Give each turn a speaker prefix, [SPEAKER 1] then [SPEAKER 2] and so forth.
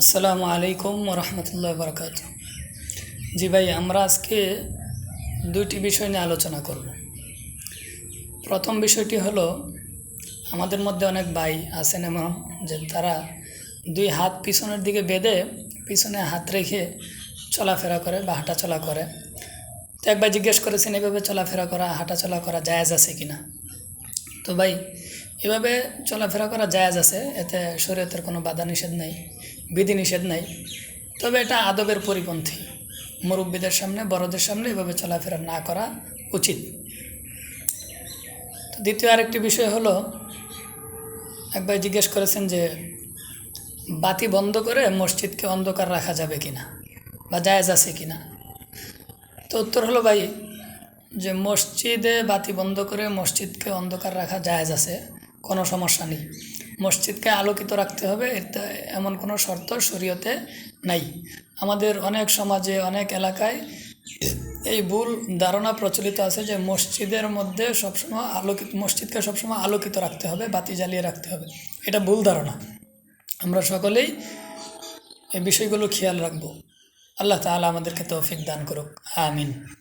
[SPEAKER 1] আসসালামু আলাইকুম রহমতুল্লাহ বরকাত জি ভাই, আমরা আজকে দুইটি বিষয় নিয়ে আলোচনা করব। প্রথম বিষয়টি হলো, আমাদের মধ্যে অনেক ভাই আছেন এমন যে তারা দুই হাত পিছনের দিকে বেঁধে পিছনে হাত রেখে চলাফেরা করে বা হাঁটাচলা করে। তো একবার জিজ্ঞেস করেছেন, এভাবে চলাফেরা করা, হাঁটাচলা করা জায়েজ আছে কি না তো ভাই এভাবে চলাফেরা করা জায়েজ আছে, এতে শরীয়তের কোনো বাধা নিষেধ নেই বিধি নিষেধ নেই। তবে এটা আদবের পরিপন্থী। মুরব্বীদের সামনে, বড়দের সামনে এভাবে চলাফেরা না করা উচিত। তো দ্বিতীয় আরেকটি বিষয় হলো একবার জিজ্ঞেস করেছেন যে, বাতি বন্ধ করে মসজিদকে অন্ধকার রাখা যাবে কিনা বা জায়েজ আছে কিনা? তো উত্তর হলো ভাই, যে মসজিদে বাতি বন্ধ করে মসজিদকে অন্ধকার রাখা জায়েজ আছে। কোনো সমস্যা নেই। মসজিদকে আলোকিত রাখতে হবে এটা এমন কোনো শর্ত শরীয়তে নাই। আমাদের অনেক সমাজে, অনেক এলাকায় এই ভুল ধারণা প্রচলিত আছে যে মসজিদের মধ্যে সবসময় আলোকিত, মসজিদকে সবসময় আলোকিত রাখতে হবে, বাতি জ্বালিয়ে রাখতে হবে। এটা ভুল ধারণা। আমরা সকলেই এই বিষয়গুলো খেয়াল রাখব। আল্লাহ তাআলা আমাদেরকে তৌফিক দান করুক। আমিন।